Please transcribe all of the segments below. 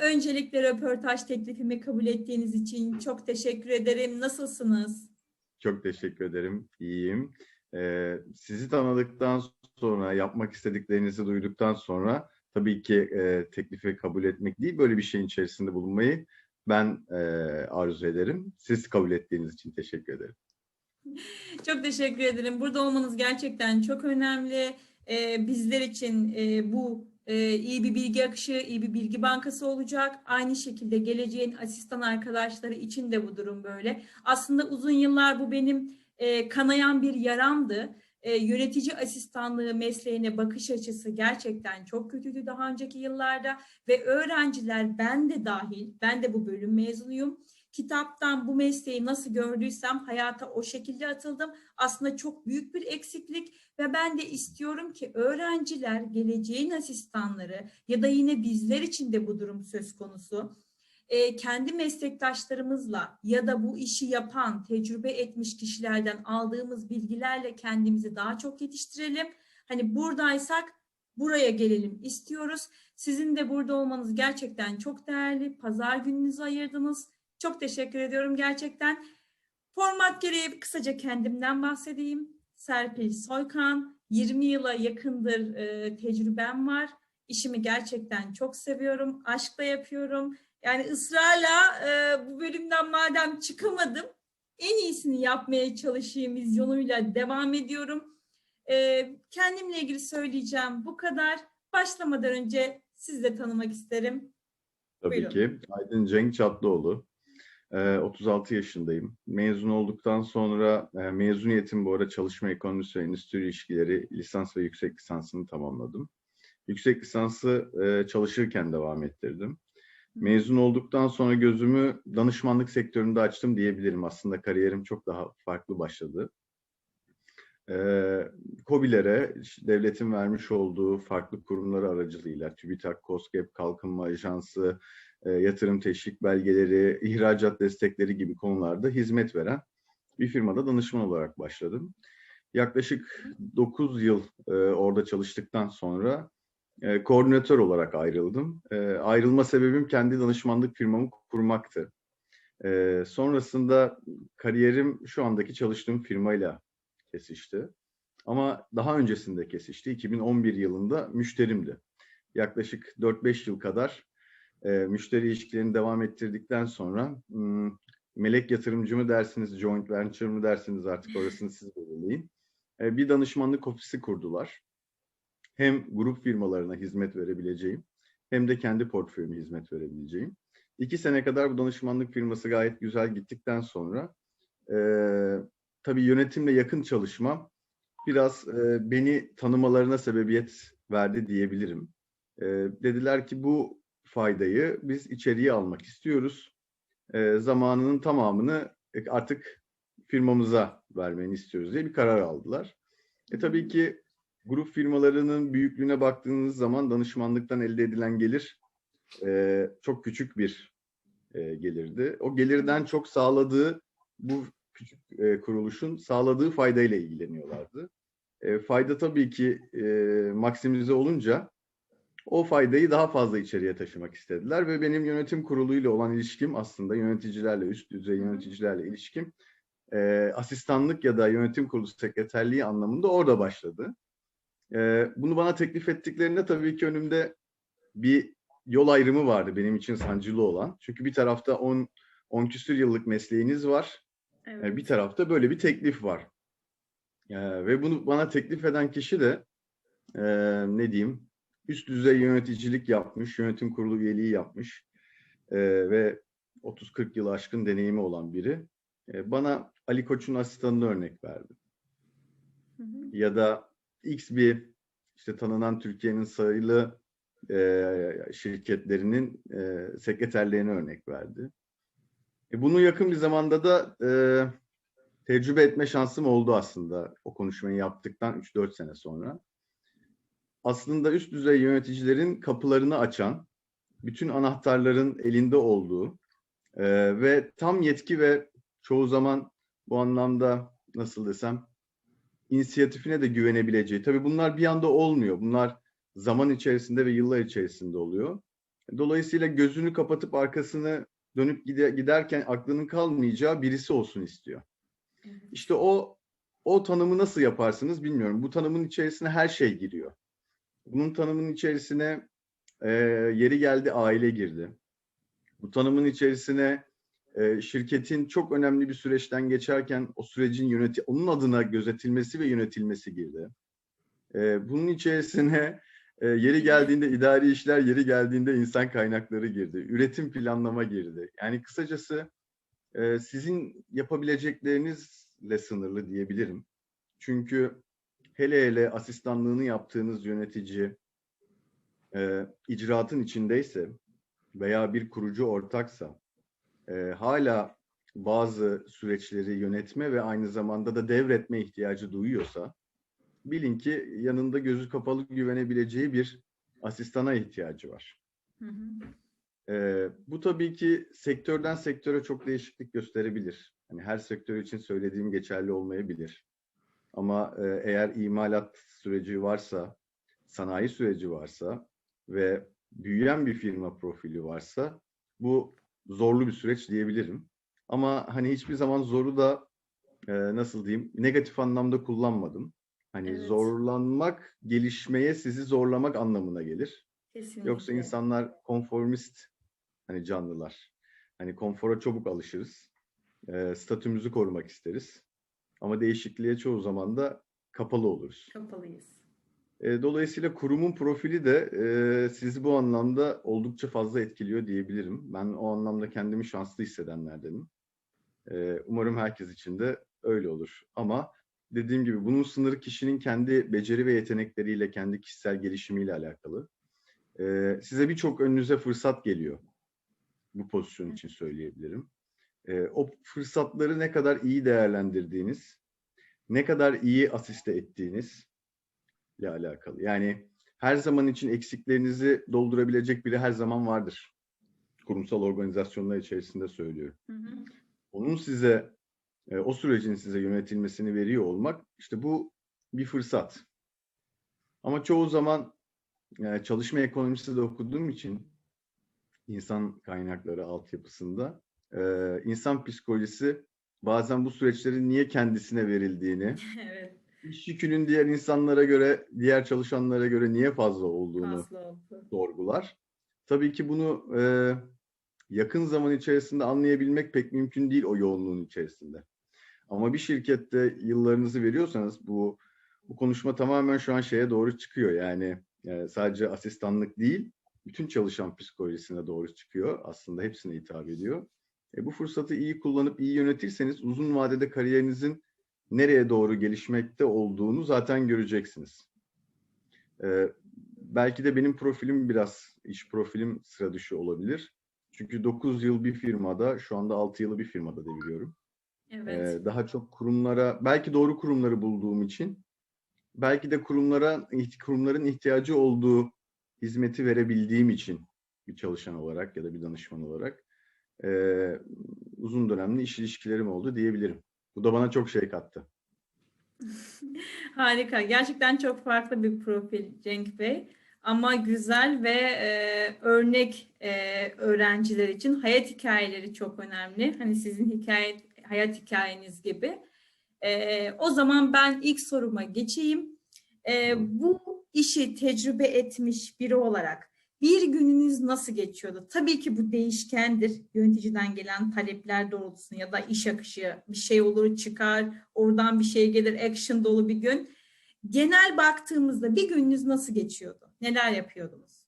Öncelikle röportaj teklifimi kabul ettiğiniz için çok teşekkür ederim. Nasılsınız? Çok teşekkür ederim. İyiyim. Ee, sizi tanıdıktan sonra, yapmak istediklerinizi duyduktan sonra tabii ki e, teklifi kabul etmek değil, böyle bir şeyin içerisinde bulunmayı ben e, arzu ederim. Siz kabul ettiğiniz için teşekkür ederim. Çok teşekkür ederim. Burada olmanız gerçekten çok önemli. Ee, bizler için e, bu e, iyi bir bilgi akışı, iyi bir bilgi bankası olacak. Aynı şekilde geleceğin asistan arkadaşları için de bu durum böyle. Aslında uzun yıllar bu benim e, kanayan bir yaramdı. E, yönetici asistanlığı mesleğine bakış açısı gerçekten çok kötüydü daha önceki yıllarda ve öğrenciler ben de dahil, ben de bu bölüm mezunuyum kitaptan bu mesleği nasıl gördüysem hayata o şekilde atıldım. Aslında çok büyük bir eksiklik ve ben de istiyorum ki öğrenciler geleceğin asistanları ya da yine bizler için de bu durum söz konusu. E, kendi meslektaşlarımızla ya da bu işi yapan, tecrübe etmiş kişilerden aldığımız bilgilerle kendimizi daha çok yetiştirelim. Hani buradaysak buraya gelelim istiyoruz. Sizin de burada olmanız gerçekten çok değerli. Pazar gününüzü ayırdınız. Çok teşekkür ediyorum gerçekten. Format gereği kısaca kendimden bahsedeyim. Serpil Soykan, 20 yıla yakındır e, tecrübem var. İşimi gerçekten çok seviyorum, aşkla yapıyorum. Yani ısrarla e, bu bölümden madem çıkamadım, en iyisini yapmaya çalışayım vizyonuyla devam ediyorum. E, kendimle ilgili söyleyeceğim bu kadar. Başlamadan önce sizi de tanımak isterim. Tabii Buyurun. ki. Aydın Cenk Çatlıoğlu. Ee, 36 yaşındayım. Mezun olduktan sonra e, mezuniyetim bu ara çalışma ekonomisi ve endüstri ilişkileri lisans ve yüksek lisansını tamamladım. Yüksek lisansı e, çalışırken devam ettirdim. Mezun olduktan sonra gözümü danışmanlık sektöründe açtım diyebilirim. Aslında kariyerim çok daha farklı başladı. Ee, KOBİ'lere devletin vermiş olduğu farklı kurumları aracılığıyla TÜBİTAK, KOSGEB, Kalkınma Ajansı, yatırım teşvik belgeleri, ihracat destekleri gibi konularda hizmet veren bir firmada danışman olarak başladım. Yaklaşık 9 yıl e, orada çalıştıktan sonra e, koordinatör olarak ayrıldım. E, ayrılma sebebim kendi danışmanlık firmamı kurmaktı. E, sonrasında kariyerim şu andaki çalıştığım firmayla kesişti. Ama daha öncesinde kesişti. 2011 yılında müşterimdi. Yaklaşık 4-5 yıl kadar e, müşteri ilişkilerini devam ettirdikten sonra hmm, melek yatırımcı mı dersiniz, joint venture mı dersiniz artık orasını siz belirleyin. E, bir danışmanlık ofisi kurdular. Hem grup firmalarına hizmet verebileceğim hem de kendi portföyüme hizmet verebileceğim. İki sene kadar bu danışmanlık firması gayet güzel gittikten sonra e, tabii yönetimle yakın çalışmam biraz e, beni tanımalarına sebebiyet verdi diyebilirim. E, dediler ki bu faydayı biz içeriye almak istiyoruz. E, zamanının tamamını e, artık firmamıza vermeni istiyoruz diye bir karar aldılar. E tabii ki grup firmalarının büyüklüğüne baktığınız zaman danışmanlıktan elde edilen gelir e, çok küçük bir e, gelirdi. O gelirden çok sağladığı bu küçük e, kuruluşun sağladığı faydayla ilgileniyorlardı. E, fayda tabii ki e, maksimize olunca o faydayı daha fazla içeriye taşımak istediler ve benim yönetim kuruluyla olan ilişkim aslında yöneticilerle, üst düzey yöneticilerle ilişkim e, asistanlık ya da yönetim kurulu sekreterliği anlamında orada başladı. E, bunu bana teklif ettiklerinde tabii ki önümde bir yol ayrımı vardı benim için sancılı olan. Çünkü bir tarafta 10 10 küsür yıllık mesleğiniz var. Evet. E, Bir tarafta böyle bir teklif var. E, ve bunu bana teklif eden kişi de e, ne diyeyim üst düzey yöneticilik yapmış, yönetim kurulu üyeliği yapmış e, ve 30-40 yıl aşkın deneyimi olan biri. E, bana Ali Koç'un asistanını örnek verdi. Hı hı. Ya da X bir işte tanınan Türkiye'nin sayılı e, şirketlerinin e, sekreterliğine örnek verdi. E, bunu yakın bir zamanda da e, tecrübe etme şansım oldu aslında o konuşmayı yaptıktan 3-4 sene sonra. Aslında üst düzey yöneticilerin kapılarını açan, bütün anahtarların elinde olduğu e, ve tam yetki ve çoğu zaman bu anlamda nasıl desem inisiyatifine de güvenebileceği. Tabii bunlar bir anda olmuyor. Bunlar zaman içerisinde ve yıllar içerisinde oluyor. Dolayısıyla gözünü kapatıp arkasını dönüp gide- giderken aklının kalmayacağı birisi olsun istiyor. İşte o o tanımı nasıl yaparsınız bilmiyorum. Bu tanımın içerisine her şey giriyor. Bunun tanımının içerisine e, yeri geldi aile girdi. Bu tanımın içerisine e, şirketin çok önemli bir süreçten geçerken o sürecin yöneti onun adına gözetilmesi ve yönetilmesi girdi. E, bunun içerisine e, yeri geldiğinde idari işler, yeri geldiğinde insan kaynakları girdi. Üretim planlama girdi. Yani kısacası e, sizin yapabileceklerinizle sınırlı diyebilirim. Çünkü hele hele asistanlığını yaptığınız yönetici e, icraatın içindeyse veya bir kurucu ortaksa e, hala bazı süreçleri yönetme ve aynı zamanda da devretme ihtiyacı duyuyorsa bilin ki yanında gözü kapalı güvenebileceği bir asistana ihtiyacı var. Hı hı. Ee, bu tabii ki sektörden sektöre çok değişiklik gösterebilir. Hani her sektör için söylediğim geçerli olmayabilir. Ama e, eğer imalat süreci varsa, sanayi süreci varsa ve büyüyen bir firma profili varsa bu zorlu bir süreç diyebilirim. Ama hani hiçbir zaman zoru da e, nasıl diyeyim negatif anlamda kullanmadım. Hani Evet. zorlanmak, gelişmeye sizi zorlamak anlamına gelir. Kesinlikle. Yoksa insanlar konformist hani canlılar. Hani konfora çabuk alışırız. Ee, statümüzü korumak isteriz. Ama değişikliğe çoğu zaman da kapalı oluruz. kapalıyız. Ee, dolayısıyla kurumun profili de e, sizi bu anlamda oldukça fazla etkiliyor diyebilirim. Ben o anlamda kendimi şanslı hissedenlerdenim. Ee, umarım herkes için de öyle olur. Ama dediğim gibi bunun sınırı kişinin kendi beceri ve yetenekleriyle, kendi kişisel gelişimiyle alakalı. Ee, size birçok önünüze fırsat geliyor. Bu pozisyon için söyleyebilirim. Ee, o fırsatları ne kadar iyi değerlendirdiğiniz, ne kadar iyi asiste ettiğiniz ile alakalı. Yani her zaman için eksiklerinizi doldurabilecek biri her zaman vardır. Kurumsal organizasyonlar içerisinde söylüyorum. Hı hı. Onun size e, o sürecin size yönetilmesini veriyor olmak işte bu bir fırsat. Ama çoğu zaman e, çalışma ekonomisi de okuduğum için insan kaynakları altyapısında e, insan psikolojisi bazen bu süreçlerin niye kendisine verildiğini, evet. iş yükünün diğer insanlara göre, diğer çalışanlara göre niye fazla olduğunu Fazla oldu. sorgular. Tabii ki bunu e, yakın zaman içerisinde anlayabilmek pek mümkün değil o yoğunluğun içerisinde. Ama bir şirkette yıllarınızı veriyorsanız bu bu konuşma tamamen şu an şeye doğru çıkıyor. Yani e, sadece asistanlık değil, bütün çalışan psikolojisine doğru çıkıyor. Aslında hepsine hitap ediyor. E, bu fırsatı iyi kullanıp iyi yönetirseniz uzun vadede kariyerinizin nereye doğru gelişmekte olduğunu zaten göreceksiniz. E, belki de benim profilim biraz iş profilim sıra dışı olabilir. Çünkü 9 yıl bir firmada, şu anda 6 yılı bir firmada deviriyorum. Evet. Ee, daha çok kurumlara, belki doğru kurumları bulduğum için, belki de kurumlara kurumların ihtiyacı olduğu hizmeti verebildiğim için bir çalışan olarak ya da bir danışman olarak ee, uzun dönemli iş ilişkilerim oldu diyebilirim. Bu da bana çok şey kattı. Harika. Gerçekten çok farklı bir profil Cenk Bey. Ama güzel ve e, örnek e, öğrenciler için hayat hikayeleri çok önemli. Hani sizin hikaye, hayat hikayeniz gibi. E, o zaman ben ilk soruma geçeyim. E, bu işi tecrübe etmiş biri olarak bir gününüz nasıl geçiyordu? Tabii ki bu değişkendir. Yöneticiden gelen talepler doğrultusunda ya da iş akışı bir şey olur çıkar, oradan bir şey gelir, action dolu bir gün. Genel baktığımızda bir gününüz nasıl geçiyordu? Neler yapıyordunuz?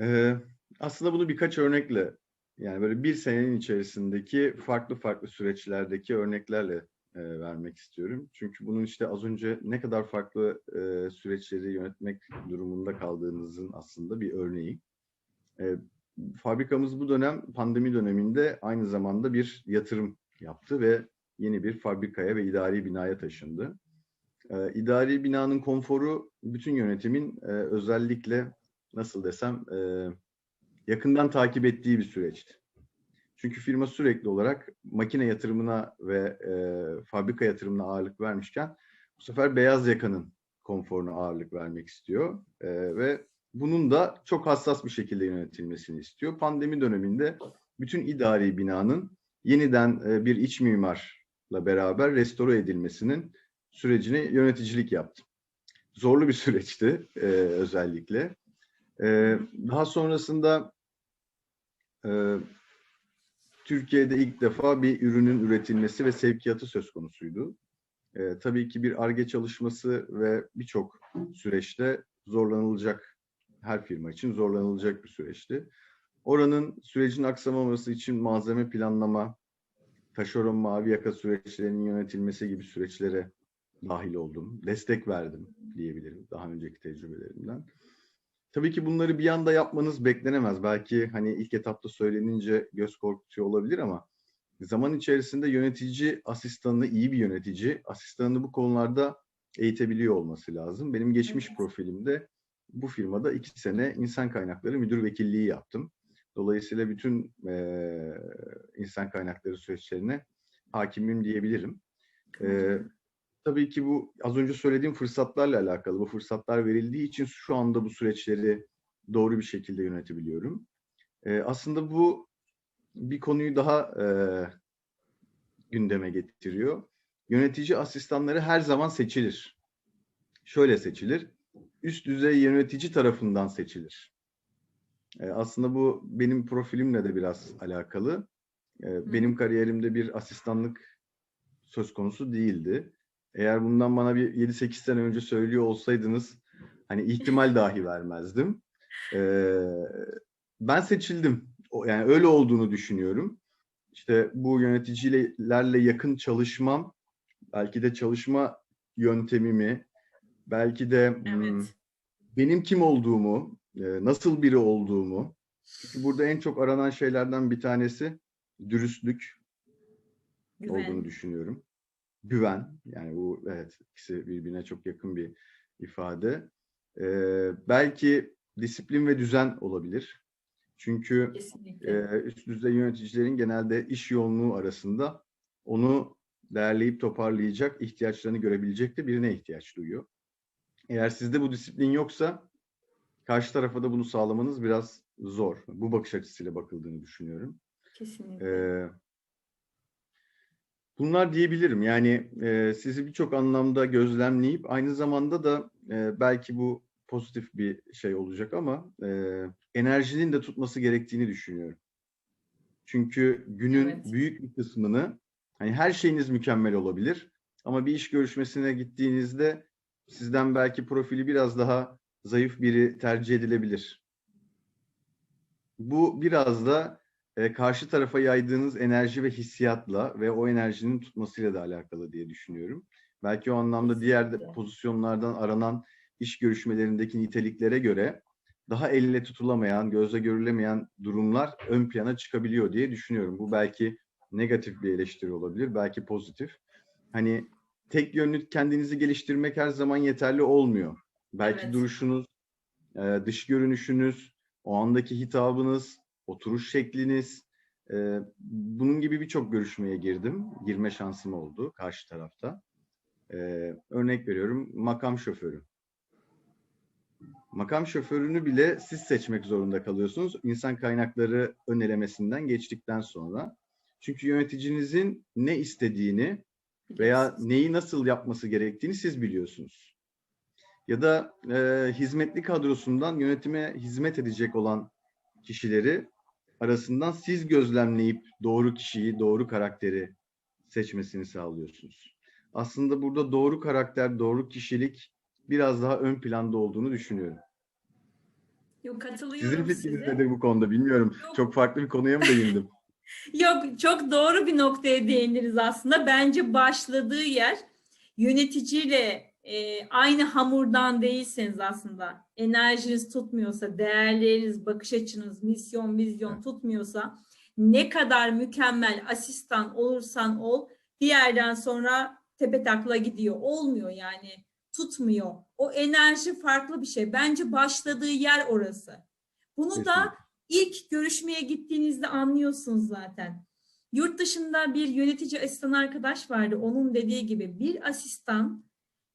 Ee, aslında bunu birkaç örnekle yani böyle bir senenin içerisindeki farklı farklı süreçlerdeki örneklerle e, vermek istiyorum. Çünkü bunun işte az önce ne kadar farklı e, süreçleri yönetmek durumunda kaldığınızın aslında bir örneği. E, fabrikamız bu dönem pandemi döneminde aynı zamanda bir yatırım yaptı ve yeni bir fabrikaya ve idari binaya taşındı. E, idari binanın konforu bütün yönetimin e, özellikle nasıl desem e, yakından takip ettiği bir süreçti. Çünkü firma sürekli olarak makine yatırımına ve e, fabrika yatırımına ağırlık vermişken bu sefer beyaz yakanın konforuna ağırlık vermek istiyor. E, ve bunun da çok hassas bir şekilde yönetilmesini istiyor. Pandemi döneminde bütün idari binanın yeniden e, bir iç mimarla beraber restore edilmesinin sürecine yöneticilik yaptım. Zorlu bir süreçti e, özellikle. E, daha sonrasında e, Türkiye'de ilk defa bir ürünün üretilmesi ve sevkiyatı söz konusuydu. E, tabii ki bir ARGE çalışması ve birçok süreçte zorlanılacak, her firma için zorlanılacak bir süreçti. Oranın sürecin aksamaması için malzeme planlama, taşeron mavi yaka süreçlerinin yönetilmesi gibi süreçlere dahil oldum. Destek verdim diyebilirim daha önceki tecrübelerimden. Tabii ki bunları bir anda yapmanız beklenemez. Belki hani ilk etapta söylenince göz korkutuyor olabilir ama zaman içerisinde yönetici asistanını iyi bir yönetici asistanını bu konularda eğitebiliyor olması lazım. Benim geçmiş Evet. profilimde bu firmada iki sene insan kaynakları müdür vekilliği yaptım. Dolayısıyla bütün eee, insan kaynakları süreçlerine hakimim diyebilirim. Eee, tabii ki bu az önce söylediğim fırsatlarla alakalı. Bu fırsatlar verildiği için şu anda bu süreçleri doğru bir şekilde yönetebiliyorum. Eee, aslında bu bir konuyu daha eee, gündeme getiriyor. Yönetici asistanları her zaman seçilir. Şöyle seçilir. Üst düzey yönetici tarafından seçilir. Eee, aslında bu benim profilimle de biraz alakalı. Eee, benim kariyerimde bir asistanlık söz konusu değildi. Eğer bundan bana bir 7-8 sene önce söylüyor olsaydınız hani ihtimal dahi vermezdim. Eee, ben seçildim. Yani öyle olduğunu düşünüyorum. İşte bu yöneticilerle yakın çalışmam, belki de çalışma yöntemimi, belki de hmm, Evet. benim kim olduğumu, e, nasıl biri olduğumu. Çünkü burada en çok aranan şeylerden bir tanesi dürüstlük olduğunu Güven. düşünüyorum. Güven. Yani bu evet ikisi birbirine çok yakın bir ifade. Ee, belki disiplin ve düzen olabilir. Çünkü Kesinlikle. e, üst düzey yöneticilerin genelde iş yoğunluğu arasında onu değerleyip toparlayacak, ihtiyaçlarını görebilecek de birine ihtiyaç duyuyor. Eğer sizde bu disiplin yoksa karşı tarafa da bunu sağlamanız biraz zor. Bu bakış açısıyla bakıldığını düşünüyorum. Kesinlikle. Ee, bunlar diyebilirim. Yani e, sizi birçok anlamda gözlemleyip aynı zamanda da e, belki bu pozitif bir şey olacak ama e, enerjinin de tutması gerektiğini düşünüyorum. Çünkü günün Evet. büyük bir kısmını hani her şeyiniz mükemmel olabilir ama bir iş görüşmesine gittiğinizde sizden belki profili biraz daha zayıf biri tercih edilebilir. Bu biraz da e, karşı tarafa yaydığınız enerji ve hissiyatla ve o enerjinin tutmasıyla da alakalı diye düşünüyorum. Belki o anlamda diğer de pozisyonlardan aranan iş görüşmelerindeki niteliklere göre daha elle tutulamayan, gözle görülemeyen durumlar ön plana çıkabiliyor diye düşünüyorum. Bu belki negatif bir eleştiri olabilir, belki pozitif. Hani tek yönlü kendinizi geliştirmek her zaman yeterli olmuyor. Belki Evet. duruşunuz, e, dış görünüşünüz, o andaki hitabınız, oturuş şekliniz, e, bunun gibi birçok görüşmeye girdim. Girme şansım oldu karşı tarafta. E, örnek veriyorum, makam şoförü. Makam şoförünü bile siz seçmek zorunda kalıyorsunuz. İnsan kaynakları ön elemesinden geçtikten sonra. Çünkü yöneticinizin ne istediğini veya neyi nasıl yapması gerektiğini siz biliyorsunuz. Ya da e, hizmetli kadrosundan yönetime hizmet edecek olan kişileri arasından siz gözlemleyip doğru kişiyi, doğru karakteri seçmesini sağlıyorsunuz. Aslında burada doğru karakter, doğru kişilik biraz daha ön planda olduğunu düşünüyorum. Yok Sizin katılıyorum fikriniz size. nedir bu konuda bilmiyorum. Yok. Çok farklı bir konuya mı değindim? Yok çok doğru bir noktaya değindiniz aslında. Bence başladığı yer yöneticiyle e, aynı hamurdan değilseniz aslında enerjiniz tutmuyorsa, değerleriniz, bakış açınız, misyon, vizyon Evet. tutmuyorsa ne kadar mükemmel asistan olursan ol bir yerden sonra tepe takla gidiyor. Olmuyor yani tutmuyor. O enerji farklı bir şey. Bence başladığı yer orası. Bunu da Kesinlikle. ilk görüşmeye gittiğinizde anlıyorsunuz zaten. Yurt dışında bir yönetici asistan arkadaş vardı. Onun dediği gibi bir asistan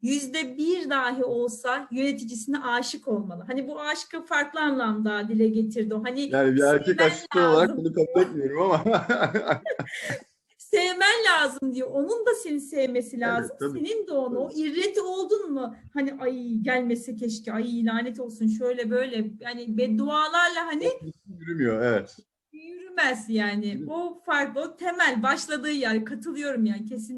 yüzde bir dahi olsa yöneticisine aşık olmalı. Hani bu aşkı farklı anlamda dile getirdi o. Hani Yani bir erkek sevmen aşkı olarak lazım. bunu kabul etmiyorum ama. sevmen lazım diyor. Onun da seni sevmesi lazım. tabii. Senin de onu. O irriti oldun mu? Hani ay gelmese keşke. Ay lanet olsun şöyle böyle. Yani beddualarla hani Yürümüyor evet. yürümez yani. O farklı. O temel başladığı yer. Katılıyorum yani kesin.